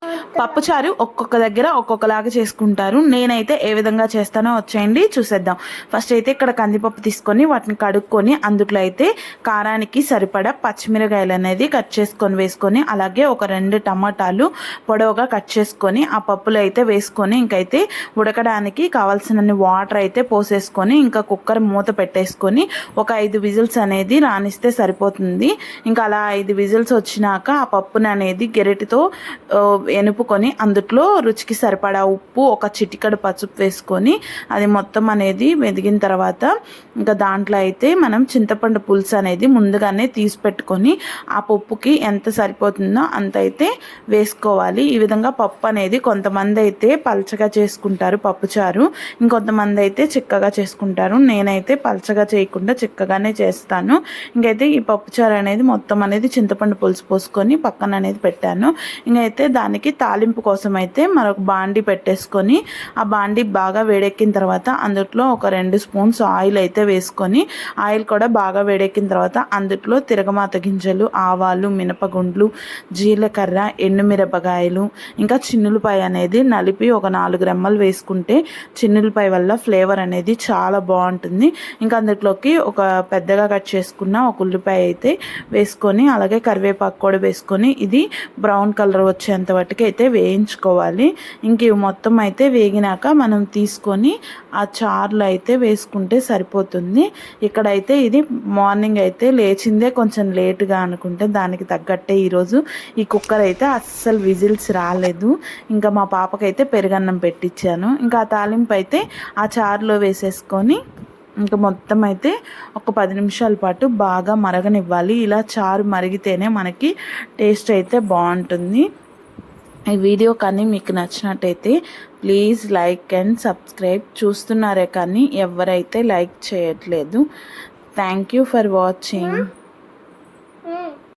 Bye. పప్పుచారు ఒక్కొక్క దగ్గర ఒక్కొక్కలాగా చేసుకుంటారు. నేనైతే ఏ విధంగా చేస్తానో వచ్చేయండి చూసేద్దాం. ఫస్ట్ అయితే ఇక్కడ కందిపప్పు తీసుకొని వాటిని కడుక్కొని అందుట్లో అయితే కారానికి సరిపడా పచ్చిమిరకాయలు అనేది కట్ చేసుకొని వేసుకొని అలాగే ఒక రెండు టమాటాలు పొడవుగా కట్ చేసుకొని ఆ పప్పులో అయితే వేసుకొని ఇంకైతే ఉడకడానికి కావాల్సిన వాటర్ అయితే పోసేసుకొని ఇంకా కుక్కర్ మూత పెట్టేసుకొని ఒక ఐదు విజిల్స్ అనేది రానిస్తే సరిపోతుంది. ఇంకా అలా ఐదు విజిల్స్ వచ్చినాక ఆ పప్పుని అనేది గెరటితో ఎను ఎనుపుకొని అందుట్లో రుచికి సరిపడా ఉప్పు ఒక చిటికడు పసుపు వేసుకొని అది మొత్తం అనేది వెదిగిన తర్వాత ఇంకా దాంట్లో అయితే మనం చింతపండు పులుసు అనేది ముందుగానే తీసి పెట్టుకొని ఆ పప్పుకి ఎంత సరిపోతుందో అంత అయితే వేసుకోవాలి. ఈ విధంగా పప్పు అనేది కొంతమంది అయితే పల్చగా చేసుకుంటారు పప్పుచారు ఇంకొంతమంది అయితే చిక్కగా చేసుకుంటారు. నేనైతే పల్చగా చేయకుండా చిక్కగానే చేస్తాను. ఇంకైతే ఈ పప్పుచారు అనేది మొత్తం అనేది చింతపండు పులుసు పోసుకొని పక్కన అనేది పెట్టాను. ఇంకైతే దానికి తాలింపు కోసం అయితే మరొక బాండి పెట్టేసుకొని ఆ బాండి బాగా వేడెక్కిన తర్వాత అందులో ఒక రెండు స్పూన్స్ ఆయిల్ అయితే వేసుకొని ఆయిల్ కూడా బాగా వేడెక్కిన తర్వాత అందులో తిరగమాత గింజలు ఆవాలు మినపగుండ్లు జీలకర్ర ఎండుమిరపకాయలు ఇంకా చిన్నులపాయ అనేది నలిపి ఒక నాలుగు రెమ్మలు వేసుకుంటే చిన్నులపాయ వల్ల ఫ్లేవర్ అనేది చాలా బాగుంటుంది. ఇంకా అందులోకి ఒక పెద్దగా కట్ చేసుకున్న ఒక ఉల్లిపాయ అయితే వేసుకొని అలాగే కరివేపాకు కూడా వేసుకొని ఇది బ్రౌన్ కలర్ వచ్చేంత వరకు అయితే వేయించుకోవాలి. ఇంక ఇవి మొత్తం అయితే వేగినాక మనం తీసుకొని ఆ చారులో అయితే వేసుకుంటే సరిపోతుంది. ఇక్కడైతే ఇది మార్నింగ్ అయితే లేచిందే కొంచెం లేటుగా అనుకుంటే దానికి తగ్గట్టే ఈరోజు ఈ కుక్కర్ అయితే అస్సలు విజిల్స్ రాలేదు. ఇంకా మా పాపకైతే పెరుగన్నం పెట్టించాను ఇంకా ఆ తాలింపు అయితే ఆ చారులో వేసేసుకొని ఇంకా మొత్తం అయితే ఒక పది నిమిషాల పాటు బాగా మరగనివ్వాలి. ఇలా చారు మరిగితేనే మనకి టేస్ట్ అయితే బాగుంటుంది. ఈ వీడియో కానీ మీకు నచ్చినట్టయితే ప్లీజ్ లైక్ అండ్ సబ్స్క్రైబ్. చూస్తున్నారే కానీ ఎవరైతే లైక్ చేయట్లేదు థ్యాంక్ యూ ఫర్ వాచింగ్